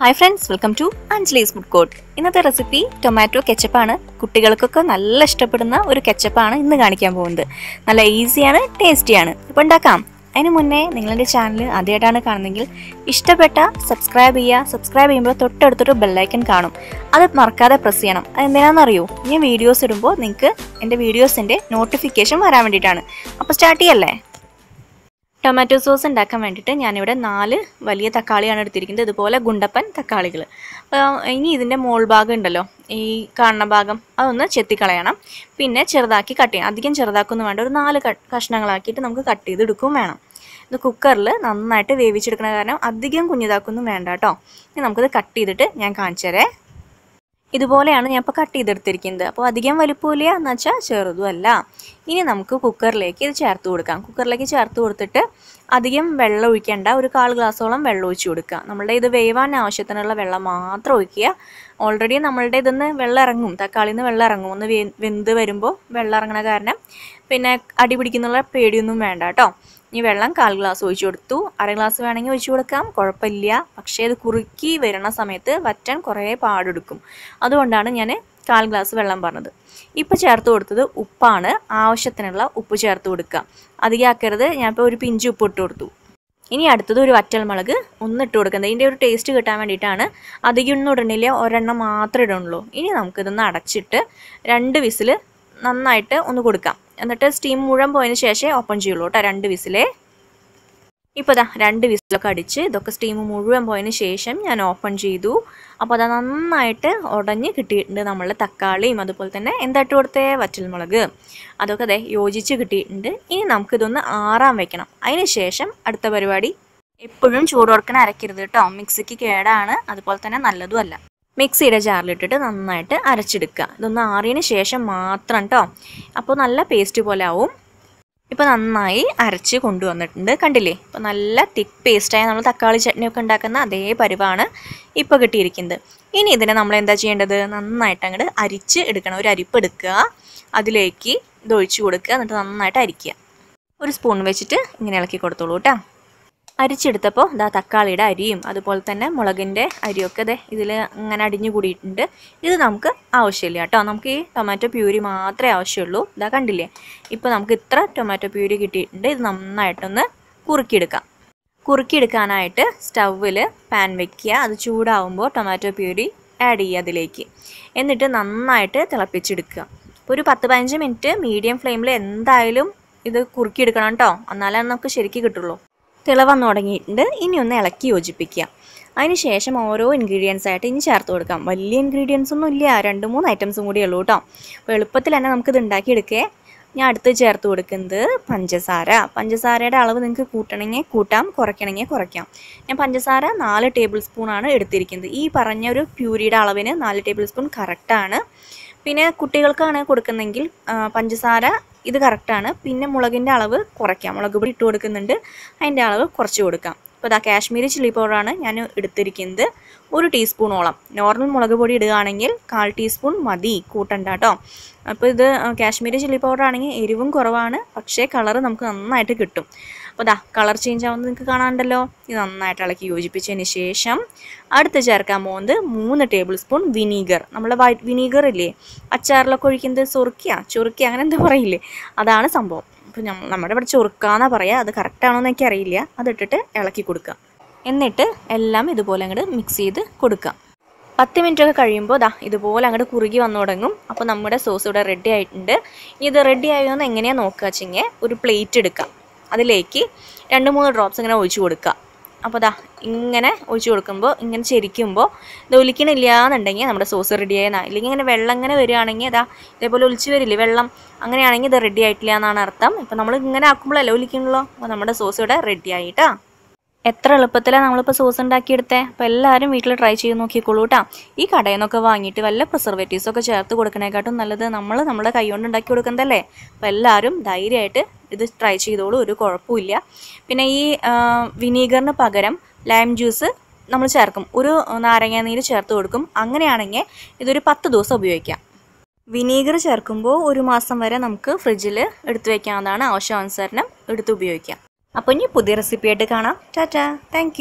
Hi friends welcome to Anjali's food court ഇന്നത്തെ recipe tomato കെച്ചപ്പാണ് കുട്ടികൾക്കൊക്കെ നല്ല ഇഷ്ടപ്പെടുന്ന ഒരു കെച്ചപ്പാണ് ഇന്ന് കാണിക്കാൻ പോകുന്നത്. നല്ല ഈസിയാണ് ടേസ്റ്റിയാണ് അപ്പോൾ ഉണ്ടാക്കാം. അതിന് മുന്നേ നിങ്ങളുടെ ചാനൽ ആദ്യമായിട്ടാണ് കാണുന്നതെങ്കിൽ ഇഷ്ടപ്പെട്ട സബ്സ്ക്രൈബ് ചെയ്യുക. സബ്സ്ക്രൈബ് ചെയ്യുമ്പോൾ തൊട്ടടുത്തൊരു ബെല്ലൈക്കൺ കാണും. അത് മറക്കാതെ പ്രസ് ചെയ്യണം. അതെന്തിനാണെന്നറിയോ ഞാൻ വീഡിയോസ് ഇടുമ്പോൾ നിങ്ങൾക്ക് എന്റെ വീഡിയോസിന്റെ നോട്ടിഫിക്കേഷൻ വരാൻ വേണ്ടിയിട്ടാണ്. അപ്പോൾ സ്റ്റാർട്ട് ചെയ്യല്ലേ? ടൊമാറ്റോ സോസ് ഉണ്ടാക്കാൻ വേണ്ടിയിട്ട് ഞാനിവിടെ നാല് വലിയ തക്കാളിയാണ് എടുത്തിരിക്കുന്നത്. ഇതുപോലെ ഗുണ്ടപ്പൻ തക്കാളികൾ ഇനി ഇതിന്റെ മോൾ ഭാഗം ഉണ്ടല്ലോ. ഈ കാണുന്ന ഭാഗം അതൊന്ന് ചെത്തിക്കളയണം. പിന്നെ ചെറുതാക്കി കട്ട് ചെയ്യണം. അധികം ചെറുതാക്കൊന്നും വേണ്ട. ഒരു നാല് കഷ്ണങ്ങളാക്കിയിട്ട് നമുക്ക് കട്ട് ചെയ്തെടുക്കും വേണം. ഇത് കുക്കറിൽ നന്നായിട്ട് വേവിച്ചെടുക്കണ കാരണം അധികം കുഞ്ഞിതാക്കൊന്നും വേണ്ട കേട്ടോ. ഇനി നമുക്കിത് കട്ട് ചെയ്തിട്ട് ഞാൻ കാണിച്ചു തരേ ഇതുപോലെയാണ് ഞാൻ ഇപ്പോൾ കട്ട് ചെയ്തെടുത്തിരിക്കുന്നത്. അപ്പോൾ അധികം വലിപ്പമില്ല എന്ന് വെച്ചാൽ ചെറുതുമല്ല ഇനി നമുക്ക് കുക്കറിലേക്ക് ഇത് ചേർത്ത് കൊടുക്കാം. കുക്കറിലേക്ക് ചേർത്ത് കൊടുത്തിട്ട് അധികം വെള്ളം ഒഴിക്കേണ്ട ഒരു കാൽ ഗ്ലാസോളം വെള്ളം ഒഴിച്ച് കൊടുക്കുക. നമ്മളുടെ ഇത് വേവാൻ ആവശ്യത്തിനുള്ള വെള്ളം മാത്രം ഒഴിക്കുക. ഓൾറെഡി നമ്മളുടെ ഇതിന്ന് വെള്ളം ഇറങ്ങും തക്കാളിയിൽ നിന്ന് വെള്ളം ഇറങ്ങും. ഒന്ന് വെന്ത് വരുമ്പോൾ വെള്ളം ഇറങ്ങണ കാരണം പിന്നെ അടി പിടിക്കുന്നുള്ള പേടിയൊന്നും വേണ്ട കേട്ടോ ഇനി വെള്ളം കാൽ ഗ്ലാസ് ഒഴിച്ചു കൊടുത്തു. അര ഗ്ലാസ് വേണമെങ്കിൽ ഒഴിച്ചു കൊടുക്കാം. കുഴപ്പമില്ല. പക്ഷേ ഇത് കുറുക്കി വരുന്ന സമയത്ത് വറ്റാൻ കുറേ പാടെടുക്കും. അതുകൊണ്ടാണ് ഞാൻ കാൽ ഗ്ലാസ് വെള്ളം പറഞ്ഞത്. ഇപ്പോൾ ചേർത്ത് കൊടുത്തത് ഉപ്പാണ്. ആവശ്യത്തിനുള്ള ഉപ്പ് ചേർത്ത് കൊടുക്കുക അധികമാക്കരുത് ഞാനിപ്പോൾ ഒരു പിഞ്ച് ഉപ്പ് ഇട്ട് കൊടുത്തു. ഇനി അടുത്തത് ഒരു വറ്റൽമുളക് ഒന്ന് ഇട്ട് കൊടുക്കുന്നത് ഇതിന്റെ ഒരു ടേസ്റ്റ് കിട്ടാൻ വേണ്ടിയിട്ടാണ്. അധികം ഒന്നും ഇടണില്ല. ഒരെണ്ണം മാത്രമേ ഇടണുള്ളൂ ഇനി നമുക്കിതൊന്ന് അടച്ചിട്ട് രണ്ട് വിസിൽ നന്നായിട്ട് ഒന്ന് കൊടുക്കാം. എന്നിട്ട് സ്റ്റീം മുഴുവൻ പോയതിന് ശേഷമേ ഓപ്പൺ ചെയ്യുള്ളൂ കേട്ടോ രണ്ട് വിസിലേ. ഇപ്പോൾ അതാ രണ്ട് വിസിലൊക്കെ അടിച്ച് ഇതൊക്കെ സ്റ്റീം മുഴുവൻ പോയതിന് ശേഷം ഞാൻ ഓപ്പൺ ചെയ്തു. അപ്പോൾ അത് നന്നായിട്ട് ഉടഞ്ഞ് കിട്ടിയിട്ടുണ്ട് നമ്മളുടെ തക്കാളിയും അതുപോലെ തന്നെ എന്തായിട്ട് കൊടുത്തേ? വറ്റൽമുളക്. അതൊക്കെ അതെ യോജിച്ച് കിട്ടിയിട്ടുണ്ട്. ഇനി നമുക്കിതൊന്ന് ആറാൻ വെക്കണം. അതിന് ശേഷം അടുത്ത പരിപാടി. എപ്പോഴും ചൂടുവർക്കിന് അരക്കരുത് കേട്ടോ. മിക്സിക്ക് കേടാണ് അതുപോലെ തന്നെ നല്ലതും അല്ല. മിക്സിയുടെ ജാറിലിട്ടിട്ട് നന്നായിട്ട് അരച്ചെടുക്കുക. ഇതൊന്ന് ആറിയതിന് ശേഷം മാത്രം കേട്ടോ അപ്പോൾ നല്ല പേസ്റ്റ് പോലെ ആവും. ഇപ്പോൾ നന്നായി അരച്ച് കൊണ്ടുവന്നിട്ടുണ്ട്. കണ്ടില്ലേ? ഇപ്പോൾ നല്ല തിക്ക് പേസ്റ്റായി നമ്മൾ തക്കാളി ചട്നിയൊക്കെ ഉണ്ടാക്കുന്ന അതേ പരിവാണ് ഇപ്പോൾ കിട്ടിയിരിക്കുന്നത്. ഇനി ഇതിനെ നമ്മൾ എന്താ ചെയ്യേണ്ടത്? നന്നായിട്ട് അങ്ങോട്ട് അരിച്ച് എടുക്കണം. ഒരു അരിപ്പ് എടുക്കുക. അതിലേക്ക് ഇത് ഒഴിച്ചു കൊടുക്കുക. എന്നിട്ട് നന്നായിട്ട് അരിക്കുക. ഒരു സ്പൂൺ വെച്ചിട്ട് ഇങ്ങനെ ഇളക്കി കൊടുത്തോളൂ കേട്ടോ അരിച്ചെടുത്തപ്പോൾ ഇതാ തക്കാളിയുടെ അരിയും അതുപോലെ തന്നെ മുളകിന്റെ അരിയൊക്കെ ഇതേ ഇതിൽ അങ്ങനെ അടിഞ്ഞു കൂടിയിട്ടുണ്ട്. ഇത് നമുക്ക് ആവശ്യമില്ല കേട്ടോ. നമുക്ക് ഈ ടൊമാറ്റോ പ്യൂരി മാത്രമേ ആവശ്യമുള്ളൂ. ഇതാ കണ്ടില്ലേ? ഇപ്പോൾ നമുക്ക് ഇത്ര ടൊമാറ്റോ പ്യൂരി കിട്ടിയിട്ടുണ്ട്. ഇത് നന്നായിട്ടൊന്ന് കുറുക്കിയെടുക്കാം. കുറുക്കിയെടുക്കാനായിട്ട് സ്റ്റൗവിൽ പാൻ വെക്കുക. അത് ചൂടാവുമ്പോൾ ടൊമാറ്റോ പ്യൂരി ആഡ് ചെയ്യുക അതിലേക്ക്. എന്നിട്ട് നന്നായിട്ട് തിളപ്പിച്ചെടുക്കുക. ഒരു പത്ത് പതിനഞ്ച് മിനിറ്റ് മീഡിയം ഫ്ലെയിമിൽ എന്തായാലും ഇത് കുറുക്കിയെടുക്കണം കേട്ടോ. എന്നാലേ നമുക്ക് ശരിക്കും കിട്ടുള്ളൂ. തിള വന്നു തുടങ്ങിയിട്ടുണ്ട്. ഇനി ഒന്ന് ഇളക്കി യോജിപ്പിക്കുക. അതിന് ശേഷം ഓരോ ഇൻഗ്രീഡിയൻസ് ആയിട്ട് ഇനി ചേർത്ത് കൊടുക്കാം. വലിയ ഇൻഗ്രീഡിയൻസ് ഒന്നും ഇല്ല. രണ്ട് മൂന്ന് ഐറ്റംസും കൂടി ഉള്ളൂ കേട്ടോ. അപ്പോൾ എളുപ്പത്തിൽ തന്നെ നമുക്കിത് ഉണ്ടാക്കിയെടുക്കേ. ഞാൻ അടുത്ത് ചേർത്ത് കൊടുക്കുന്നത് പഞ്ചസാര. പഞ്ചസാരയുടെ അളവ് നിങ്ങൾക്ക് കൂട്ടണമെങ്കിൽ കൂട്ടാം കുറയ്ക്കണമെങ്കിൽ കുറയ്ക്കാം. ഞാൻ പഞ്ചസാര നാല് ടേബിൾ സ്പൂണാണ് എടുത്തിരിക്കുന്നത്. ഈ പറഞ്ഞ ഒരു പ്യൂരിയുടെ അളവിന് നാല് ടേബിൾ സ്പൂൺ കറക്റ്റാണ് പിന്നെ കുട്ടികൾക്കാണ് കൊടുക്കുന്നതെങ്കിൽ പഞ്ചസാര ഇത് കറക്റ്റാണ് പിന്നെ മുളകിന്റെ അളവ് കുറയ്ക്കാം. മുളക് പൊടി ഇട്ട് കൊടുക്കുന്നുണ്ട്. അതിന്റെ അളവ് കുറച്ച് കൊടുക്കാം. അപ്പോൾ ഇതാ കാശ്മീരി ചില്ലി പൗഡറാണ് ഞാൻ എടുത്തിരിക്കുന്നത്. ഒരു ടീസ്പൂണോളം. നോർമൽ മുളക് പൊടി ഇടുകയാണെങ്കിൽ കാൽ ടീസ്പൂൺ മതി. കൂട്ടണ്ട കേട്ടോ അപ്പോൾ ഇത് കാശ്മീരി ചില്ലി പൗഡർ ആണെങ്കിൽ എരിവും കുറവാണ്. പക്ഷേ കളറ് നമുക്ക് നന്നായിട്ട് കിട്ടും. അപ്പോൾ ദാ കളർ ചേഞ്ച് ആവുന്നത് നിങ്ങൾക്ക് കാണാണ്ടല്ലോ. ഇത് നന്നായിട്ട് ഇളക്കി യോജിപ്പിച്ചതിന് ശേഷം അടുത്ത് ചേർക്കാൻ പോകുന്നത് മൂന്ന് ടേബിൾ സ്പൂൺ വിനീഗർ നമ്മളെ വൈറ്റ് വിനീഗർ ഇല്ലേ? അച്ചാറിലൊക്കെ ഒഴിക്കുന്നത് ചൊറുക്കിയ? ചൊറുക്കിയ അങ്ങനെ എന്താ പറയില്ലേ? അതാണ് സംഭവം. അപ്പോൾ നമ്മുടെ ഇവിടെ ചൊറുക്കാന്നാ പറയുക അത് കറക്റ്റാണോ എന്ന് എനിക്ക് അറിയില്ല. അതിട്ടിട്ട് ഇളക്കി കൊടുക്കുക. എന്നിട്ട് എല്ലാം ഇതുപോലെ അങ്ങോട്ട് മിക്സ് ചെയ്ത് കൊടുക്കുക. പത്ത് മിനിറ്റ് ഒക്കെ കഴിയുമ്പോൾ ദാ ഇതുപോലെ അങ്ങോട്ട് കുറുകി വന്നു തുടങ്ങും. അപ്പോൾ നമ്മുടെ സോസ് ഇവിടെ റെഡി ആയിട്ടുണ്ട്. ഇത് റെഡി ആയോ എന്ന് എങ്ങനെയാണ് നോക്കുക വെച്ചെങ്കിൽ ഒരു പ്ലേറ്റ് എടുക്കുക അതിലേക്ക് രണ്ട് മൂന്ന് ഡ്രോപ്സ് ഇങ്ങനെ ഒഴിച്ചു കൊടുക്കുക. അപ്പോൾ ദാ ഇങ്ങനെ ഒഴിച്ചു കൊടുക്കുമ്പോൾ ഇങ്ങനെ ചെരിക്കുമ്പോൾ ഇത് ഒലിക്കണില്ല എന്നുണ്ടെങ്കിൽ നമ്മുടെ സോസ് റെഡി ആയെന്നാ ഇല്ലെങ്കിൽ ഇങ്ങനെ വെള്ളം ഇങ്ങനെ വരികയാണെങ്കിൽ അതാ ഇതേപോലെ ഒലിച്ച് വരില്ലേ വെള്ളം? അങ്ങനെയാണെങ്കിൽ ഇത് റെഡി ആയിട്ടില്ല എന്നാണ് അർത്ഥം. ഇപ്പം നമ്മൾ ഇങ്ങനെ ആക്കുമ്പോഴല്ലേ ഒലിക്കണല്ലോ അപ്പോൾ നമ്മുടെ സോസ് ഇവിടെ റെഡി ആയിട്ടാ എത്ര എളുപ്പത്തിലാണ് നമ്മളിപ്പോൾ സോസ് ഉണ്ടാക്കിയെടുത്തേ? അപ്പോൾ എല്ലാവരും വീട്ടിൽ ട്രൈ ചെയ്ത് നോക്കിക്കോളൂ കേട്ടോ ഈ കടയിൽ നിന്നൊക്കെ വാങ്ങിയിട്ട് വല്ല പ്രിസർവേറ്റീവ്സൊക്കെ ചേർത്ത് കൊടുക്കണേക്കാട്ടും നല്ലത് നമ്മൾ നമ്മുടെ കൈ കൊണ്ട് ഉണ്ടാക്കി കൊടുക്കുന്നതല്ലേ? അപ്പോൾ എല്ലാവരും ധൈര്യമായിട്ട് ഇത് ട്രൈ ചെയ്തോളൂ ഒരു കുഴപ്പമില്ല. പിന്നെ ഈ വിനീഗറിന് പകരം ലൈം ജ്യൂസ് നമ്മൾ ചേർക്കും. ഒരു നാരങ്ങ നീര് ചേർത്ത് കൊടുക്കും. അങ്ങനെയാണെങ്കിൽ ഇതൊരു പത്ത് ദിവസം ഉപയോഗിക്കാം. വിനീഗർ ചേർക്കുമ്പോൾ ഒരു മാസം വരെ നമുക്ക് ഫ്രിഡ്ജിൽ എടുത്തു വയ്ക്കാവുന്നതാണ് ആവശ്യാനുസരണം എടുത്ത് ഉപയോഗിക്കാം. അപ്പോൾ ഇനി പുതിയ റെസിപ്പി ആയിട്ട് കാണാം. ടാറ്റാ. താങ്ക്